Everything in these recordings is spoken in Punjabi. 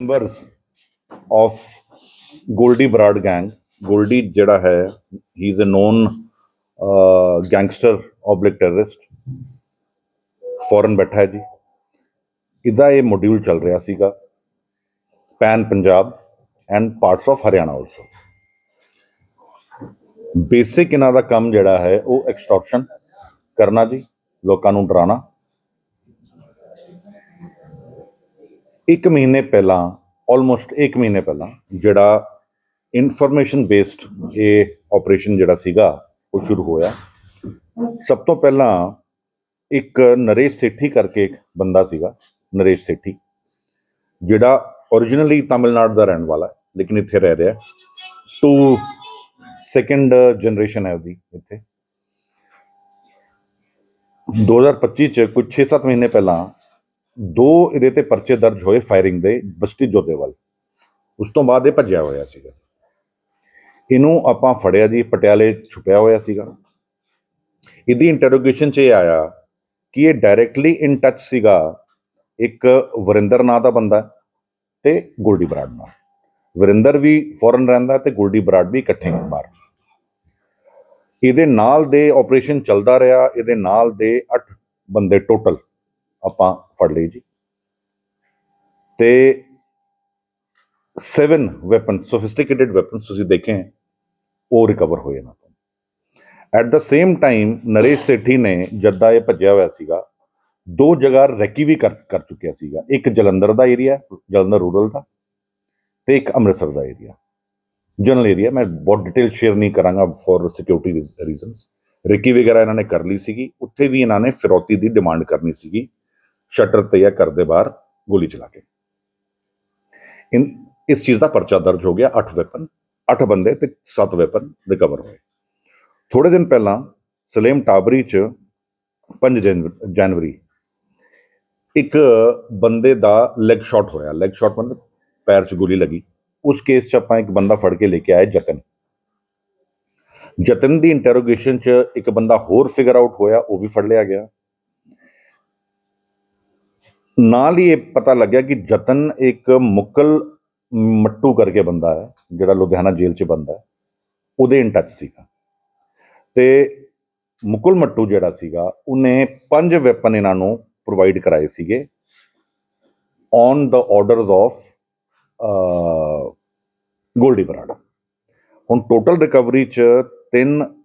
members of Goldie Broad gang. Goldie ਜਿਹੜਾ ਹੈ he is a known uh, gangster oblique terrorist. Foreign ਬੈਠਾ ਹੈ ਜੀ ਇਹਦਾ ਇਹ ਮੋਡਿਊਲ ਚੱਲ ਰਿਹਾ ਸੀਗਾ pan Punjab and parts of Haryana also basic ਇਹਨਾਂ ਦਾ ਕੰਮ ਜਿਹੜਾ ਹੈ ਉਹ ਐਕਸਟੋਰਸ਼ਨ ਕਰਨਾ ਜੀ ਲੋਕਾਂ ਨੂੰ ਡਰਾਉਣਾ ਇੱਕ ਮਹੀਨੇ ਪਹਿਲਾਂ ਆਲਮੋਸਟ ਇੱਕ ਮਹੀਨੇ ਪਹਿਲਾਂ, ਜਿਹੜਾ ਇਨਫੋਰਮੇਸ਼ਨ ਬੇਸਡ ਇਹ ਆਪਰੇਸ਼ਨ ਜਿਹੜਾ ਸੀਗਾ, ਉਹ ਸ਼ੁਰੂ ਹੋਇਆ। ਸਭ ਤੋਂ ਪਹਿਲਾਂ ਇੱਕ ਨਰੇਸ਼ ਸੇਠੀ ਕਰਕੇ ਇੱਕ ਬੰਦਾ ਸੀਗਾ, ਨਰੇਸ਼ ਸੇਠੀ, ਜਿਹੜਾ originally ਤਾਮਿਲਨਾਡੂ ਦਾ ਰਹਿਣ ਵਾਲਾ ਹੈ, ਲੇਕਿਨ ਇੱਥੇ ਰਹਿ ਰਿਹਾ ਟੂ ਸੈਕੰਡ ਜਨਰੇਸ਼ਨ ਹੈ ਉਹਦੀ ਇੱਥੇ। 2025 ਚ ਕੁਝ 6-7 ਮਹੀਨੇ ਪਹਿਲਾਂ ਦੋ ਇਹਦੇ ਤੇ ਪਰਚੇ ਦਰਜ ਹੋਏ ਫਾਇਰਿੰਗ ਦੇ, ਬਸਤੀ ਜੋਧੇਵਾਲ। ਉਸ ਤੋਂ ਬਾਅਦ ਇਹ ਭੱਜਿਆ ਹੋਇਆ ਸੀਗਾ। ਇਹਨੂੰ ਆਪਾਂ ਫੜਿਆ ਜੀ, ਪਟਿਆਲੇ ਛੁਪਿਆ ਹੋਇਆ ਸੀਗਾ। ਇਹਦੀ ਇੰਟਰੋਗੇਸ਼ਨ 'ਚ ਇਹ ਆਇਆ ਕਿ ਇਹ ਡਾਇਰੈਕਟਲੀ ਇਨ ਟੱਚ ਸੀਗਾ ਇੱਕ ਵਰਿੰਦਰ ਨਾਂ ਦਾ ਬੰਦਾ ਤੇ ਗੋਲਡੀ ਬਰਾੜ ਨਾਲ ਵਰਿੰਦਰ ਵੀ ਫੋਰਨ ਰਹਿੰਦਾ ਤੇ ਗੋਲਡੀ ਬਰਾੜ ਵੀ ਇਕੱਠੇ ਹੀ ਬਾਹਰ ਇਹਦੇ ਨਾਲ ਦੇ ਆਪਰੇਸ਼ਨ ਚੱਲਦਾ ਰਿਹਾ, ਇਹਦੇ ਨਾਲ ਦੇ 8 ਬੰਦੇ ਟੋਟਲ ਆਪਾਂ ਫੜ ਲਈ ਜੀ। ਤੇ 7 ਵੈਪਨ ਸੋਫਿਸਟੀਕੇਟਿਡ ਵੈਪਨਸ ਤੁਸੀਂ ਦੇਖੇ ਉਹ ਰਿਕਵਰ ਹੋਏ ਨਾ at the same time Naresh Sethi ਨੇ ਜੱਦਾ ਇਹ ਭੱਜਿਆ ਹੋਇਆ ਸੀਗਾ, ਦੋ ਜਗ੍ਹਾ ਰੈਕੀ ਵੀ ਕਰ ਕਰ ਚੁੱਕਿਆ ਸੀਗਾ। ਇੱਕ ਜਲੰਧਰ ਦਾ ਏਰੀਆ ਜਲੰਧਰ ਰੂਰਲ ਦਾ, ਤੇ ਇੱਕ ਅੰਮ੍ਰਿਤਸਰ ਦਾ ਏਰੀਆ ਜਨਰਲ ਏਰੀਆ ਮੈਂ ਬਹੁਤ ਡਿਟੇਲ ਸ਼ੇਅਰ ਨਹੀਂ ਕਰਾਂਗਾ ਫॉर ਸਿਕਿਉਰਿਟੀ ਰੀਜ਼ਨਸ ਰੈਕੀ ਵਗੈਰਾ ਇਹਨਾਂ ਨੇ ਕਰ ਲਈ ਸੀਗੀ, ਉੱਥੇ ਵੀ ਇਹਨਾਂ ਨੇ ਫਿਰੌਤੀ ਦੀ ਡਿਮਾਂਡ ਕਰਨੀ ਸੀਗੀ। ਸ਼ਟਰ ਤੇ ਜਾਂ ਘਰ ਦੇ ਬਾਹਰ ਗੋਲੀ ਚਲਾ ਕੇ। ਇਨ, ਇਸ ਚੀਜ਼ ਦਾ ਪਰਚਾ ਦਰਜ ਹੋ ਗਿਆ 8 ਵੈਪਨ 8 ਬੰਦੇ ਤੇ 7 ਵੈਪਨ ਰਿਕਵਰ ਹੋਏ। ਥੋੜੇ ਦਿਨ ਪਹਿਲਾਂ ਸਲੇਮ ਟਾਬਰੀ ਚ 5 ਜਨ- ਜਨਵਰੀ, ਇੱਕ ਬੰਦੇ ਦਾ ਲੈਗ ਸ਼ਾਟ ਹੋਇਆ। ਲੈਗ ਸ਼ਾਟ ਮਤਲਬ ਪੈਰ 'ਚ ਗੋਲੀ ਲੱਗੀ। ਉਸ ਕੇਸ 'ਚ ਆਪਾਂ ਇੱਕ ਬੰਦਾ ਫੜ ਕੇ ਲੈ ਕੇ ਆਏ ਜਤਨ। ਜਤਨ ਦੀ ਇੰਟਰੋਗੇਸ਼ਨ 'ਚ ਇੱਕ ਬੰਦਾ ਹੋਰ ਫਿਗਰ ਆਊਟ ਹੋਇਆ, ਉਹ ਵੀ ਫੜ ਲਿਆ ਗਿਆ। ਨਾਲ ਹੀ ਇਹ ਪਤਾ ਲੱਗਿਆ ਕਿ ਜਤਨ ਇੱਕ ਮੁਕਲ ਮੱਟੂ ਕਰਕੇ ਬੰਦਾ ਹੈ ਜਿਹੜਾ ਲੁਧਿਆਣਾ ਜੇਲ੍ਹ 'ਚ ਬੰਦਾ ਹੈ। ਉਹਦੇ ਇਨ ਟੱਚ ਸੀਗਾ। ਤੇ ਮੁਕੁਲ ਮੱਟੂ ਜਿਹੜਾ ਸੀਗਾ ਉਹਨੇ ਪੰਜ ਵੈਪਨ ਇਹਨਾਂ ਨੂੰ ਪ੍ਰੋਵਾਈਡ ਕਰਾਏ ਸੀਗੇ। On the orders of Goldy Brar ਹੁਣ ਟੋਟਲ ਰਿਕਵਰੀ ਚ ਤਿੰਨ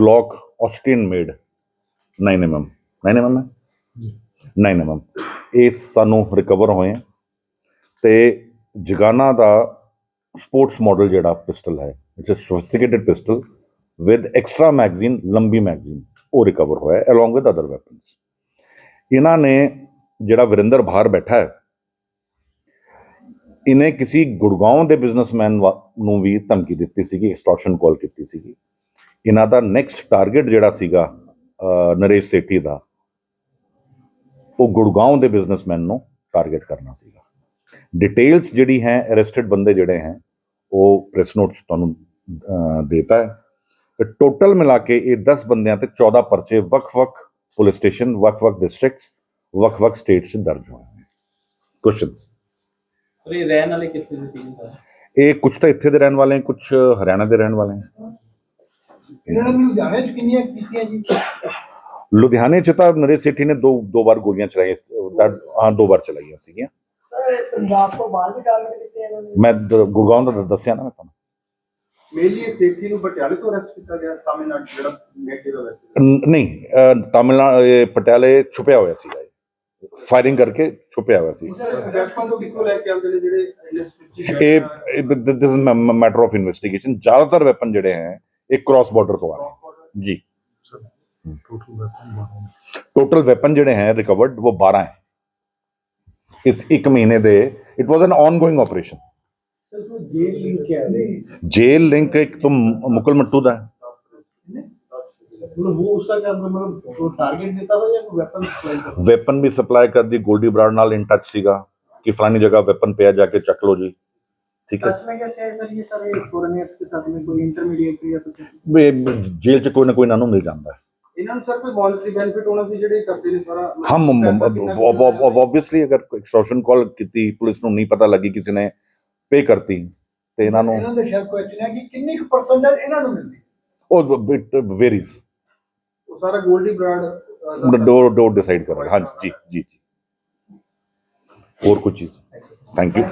Glock Austrian made 9 mm 9 mm ਹੈ? 9 mm ਇਹ ਸਾਨੂੰ ਰਿਕਵਰ ਹੋਏ ਆ। ਤੇ ਜਗਾਨਾ ਦਾ ਸਪੋਰਟਸ ਮਾਡਲ ਜਿਹੜਾ ਪਿਸਟਲ ਹੈ it's a sophisticated pistol with extra magazine ਲੰਬੀ ਮੈਗਜ਼ੀਨ ਉਹ ਰਿਕਵਰ ਹੋਇਆ ਅਲੋਂਗ ਵਿਦ ਅਦਰ ਵੈਪਨਸ ਇਹਨਾਂ ਨੇ ਜਿਹੜਾ ਵਰਿੰਦਰ ਬਾਹਰ ਬੈਠਾ ਹੈ, ਇਹਨੇ ਕਿਸੇ ਗੁੜਗਾਉਂ ਦੇ ਬਿਜ਼ਨਸਮੈਨ ਨੂੰ ਵੀ ਧਮਕੀ ਦਿੱਤੀ ਸੀਗੀ ਐਕਸਟੋਰਸ਼ਨ ਕਾਲ ਕੀਤੀ ਸੀਗੀ। ਇਹਨਾਂ ਦਾ ਨੈਕਸਟ ਟਾਰਗੇਟ ਜਿਹੜਾ ਸੀਗਾ ਨਰੇਸ਼ ਸੇਠੀ ਦਾ ਉਹ ਗੁੜਗਾਉਂ ਦੇ ਬਿਜ਼ਨਸਮੈਨ ਨੂੰ ਟਾਰਗੇਟ ਕਰਨਾ ਸੀਗਾ। ਡਿਟੇਲਸ ਜਿਹੜੀ ਹੈ ਅਰੈਸਟਡ ਬੰਦੇ ਜਿਹੜੇ ਹੈ ਉਹ ਪ੍ਰੈਸ ਨੋਟ ਤੁਹਾਨੂੰ ਦੇਤਾ ਹੈ। ਤੇ ਟੋਟਲ ਮਿਲਾ ਕੇ ਇਹ 10 ਬੰਦਿਆਂ ਤੇ 14 ਪਰਚੇ ਵੱਖ-ਵੱਖ ਪੁਲਿਸ ਸਟੇਸ਼ਨ ਵੱਖ-ਵੱਖ ਡਿਸਟ੍ਰਿਕਟਸ ਵੱਖ-ਵੱਖ ਸਟੇਟਸ 'ਚ ਦਰਜ ਹੋਏ ਨੇ। ਕੁਐਸਚਨਸ ਪਰ ਇਹ ਰਹਿਣ ਵਾਲੇ ਕਿੱਥੇ ਦੇ ਸੀਗੇ ਸਰ ਇਹ ਕੁਝ ਤਾਂ ਇੱਥੇ ਦੇ ਰਹਿਣ ਵਾਲੇ ਹਨ ਕੁਝ ਹਰਿਆਣਾ ਦੇ ਰਹਿਣ ਵਾਲੇ ਹਨ ਇਹਨਾਂ ਨੇ ਚ ਕਿੰਨੀਆਂ ਕੀਤੀਆਂ ਜੀ? ਲੁਧਿਆਣੇ 'ਚ ਤਾਂ ਨਰੇਸ਼ ਸੇਠੀ ਨੇ ਦੋ ਦੋ ਵਾਰ ਗੋਲੀਆਂ ਚਲਾਈਆਂ ਹਾਂ ਦੋ ਵਾਰ ਚਲਾਈਆਂ ਸੀਗੀਆਂ। ਪੰਜਾਬ ਤੋਂ ਬਾਹਰ ਵੀ ਟਾਰਗੇਟ ਕੀਤੇ ਇਹਨਾਂ ਨੇ? ਮੈਂ ਦ- ਗੁੜਗਾਉਂ ਦਾ ਦੱਸਿਆ ਨਾ ਮੈਂ ਤੁਹਾਨੂੰ। ਮੇਨਲੀ ਇਹ ਸੇਠੀ ਨੂੰ ਪਟਿਆਲੇ ਤੋਂ ਅਰੈਸਟ ਕੀਤਾ ਗਿਆ ਤਾਮਿਲਨਾਡੂ ਜਿਹੜਾ ਨੇਟਿਵ ਹੈ ਵੈਸੇ ਨ- ਨਹੀਂ ਅਹ, ਤਾਮਿਲਨਾਡੂ ਇਹ ਪਟਿਆਲੇ ਛੁਪਿਆ ਹੋਇਆ ਸੀਗਾ ਫਾਇਰਿੰਗ ਕਰਕੇ ਛੁਪਿਆ ਹੋਇਆ ਸੀ। ਵੈਪਨ ਤੋਂ ਕਿੱਥੋਂ ਲੈ ਕੇ ਆਉਂਦੇ ਨੇ ਜਿਹੜੇ ਇੰਡਸਟਰੀ ਇਹ this is matter of investigation ਜ਼ਿਆਦਾਤਰ ਵੈਪਨ ਜਿਹੜੇ ਹੈ ਇਹ ਕ੍ਰਾਸ ਬਾਰਡਰ ਤੋਂ ਆ ਰਹੇ। जी टोटल वेपन ਜਿਹੜੇ ਹੈ ਰਿਕਵਰਡ ਉਹ 12 ਹੈ ਇਸ ਇੱਕ ਮਹੀਨੇ ਦੇ it was an ongoing operation sir ਉਸ ਨੂੰ ਜੇਲ ਲਿੰਕ ਕਿਹਾ ਹੈ जेल लिंक एक तो मुकुल मट्टू ਦਾ ਹੈ मतलब वो उसका क्या मतलब वो टारगेट देता था या कोई वेपन सप्लाई करता ਵੈਪਨ ਵੀ ਸਪਲਾਈ ਕਰਦੀ ਗੋਲਡੀ ਬਰਾੜ ਨਾਲ ਇਨ ਟੱਚ ਸੀਗਾ ਕਿ ਫਲਾਨੀ ਜਗ੍ਹਾ ਵੈਪਨ ਪਿਆ ਜਾ ਕੇ ਚੱਕ ਲਓ ਜੀ ਠੀਕ ਹੈ टच में कैसे है सर ये सारे फॉरेनर्स के साथ में कोई इंटरमीडिएट या कुछ ਵੀ ਇਹਨਾਂ ਨੂੰ ਹੈ ਸਰ ਕੋਈ ਮੌਨਟਰੀ ਬੈਨੀਫਿਟ ਹੋਣਾ ਸੀ ਜਿਹੜੇ ਕਰਦੇ ਨੇ ਸਾਰਾ ਹਮ ਹੈ? ਆਬਵੀਅਸਲੀ ਅਗਰ ਐਕਸਟੋਰਸ਼ਨ ਕਾਲ ਕੀਤੀ ਪੁਲਿਸ ਨੂੰ ਨਹੀਂ ਪਤਾ ਲੱਗੀ ਕਿਸੇ ਨੇ ਪੇ ਕਰਤੀ ਤੇ ਇਹਨਾਂ ਨੂੰ ਇਹਨਾਂ ਦੇ ਸ਼ਾਇਦ ਕੁਐਸਚਨ ਹੈ ਕਿ ਕਿੰਨੀ ਕੁ ਪਰਸੈਂਟੇਜ ਇਹਨਾਂ ਨੂੰ ਮਿਲਦੀ? ਉਹ ਬਿਟ ਵੇਰੀਜ਼ ਉਹ ਸਾਰਾ Goldy brand door door decide ਕਰਾਂਗਾ। ਹਾਂਜੀ ਜੀ ਜੀ ਜੀ ਹੋਰ ਕੁਝ ਚੀਜ਼? Thank you